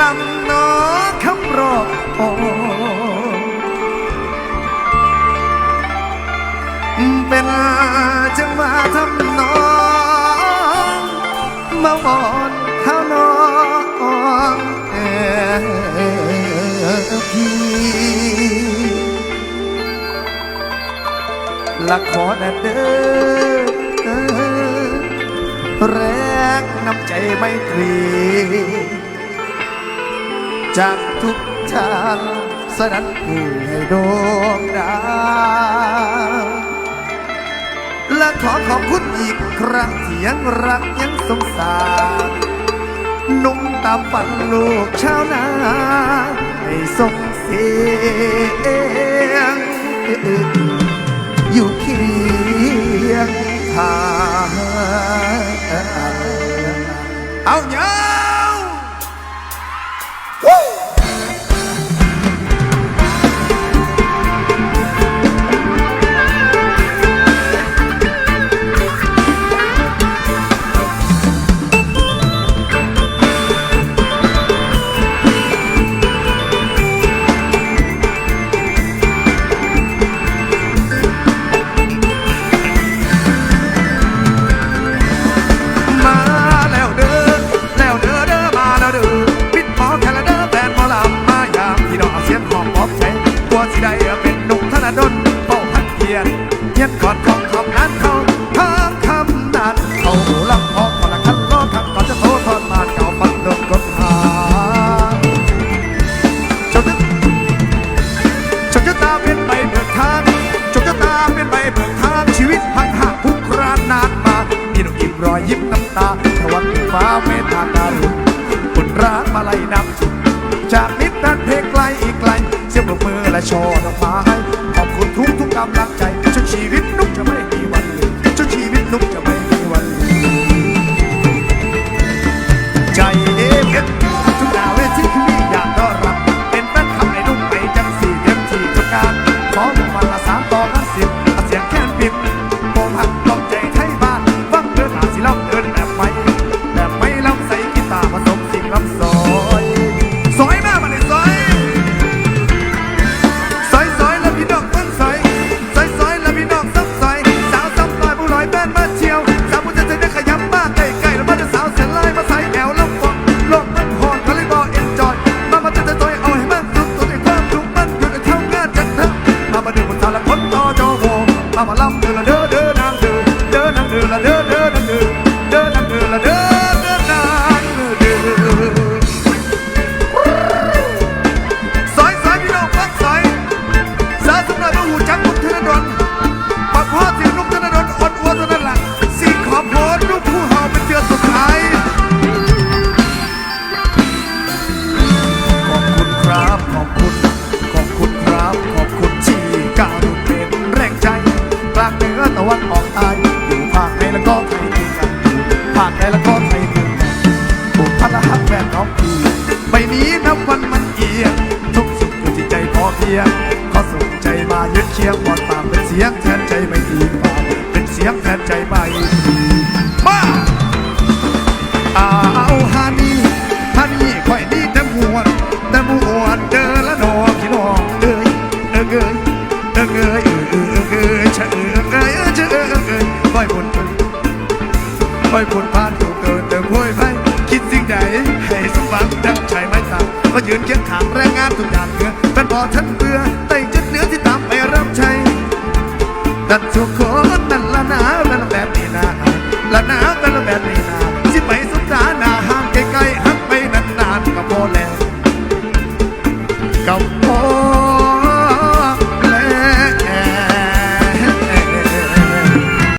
ลำนอคำรอบอเป็นจะงหวะทำนองมาอ่อนเท้านองเออพี่ละขอนเด้อแรงน้ำใจไม่ตรี จากทุกทางสนันผู้ให้ดวงดาวและขอขอบคุณอีกครั้งที่ยังรักยังสงสารนุ่มตามฝันลูกชาวนาให้ส่งเสียง อยู่เคียงทางเอาเนี่ย เป็นใบเบิกทางชีวิตห่างห่าทุกรานนานมามีน้องยิ้มรอยยิ้มน้ำตาถวัรค์ฟ้าเมตตาการุณคนรักมาไล่นำจากนิดนั้นเพลงไกลอีกไกล เสียงปรบมือและช่อดฟ้าให้ขอบคุณทุกทุกกำลังใจช่วยชีวิต วันออกตายอยู่ภาคไหนแล้วก็ไทยคือกันภาคไหนแล้วก็ไทยคือกันผูกพันละหักแฟนน้องพี่ม่มีนับวันมันเอียงทุกสุขอยู่ที่ใจพอเพียงขอส่งใจมายึดเคียงปอดตามเป็นเสียงแทนใจไม่ดีเป็นเสียงแทนใจไม่ดี คียงข้างแรงงานทุกอย่างเพื่อเป็นพอท่านเบื่อแต่จุดเนื้อที่ตามไปรับใช้นั่นทุโคนั่นละนาเป็นแบบนี้นะละนาเป็นแบบนี้นะ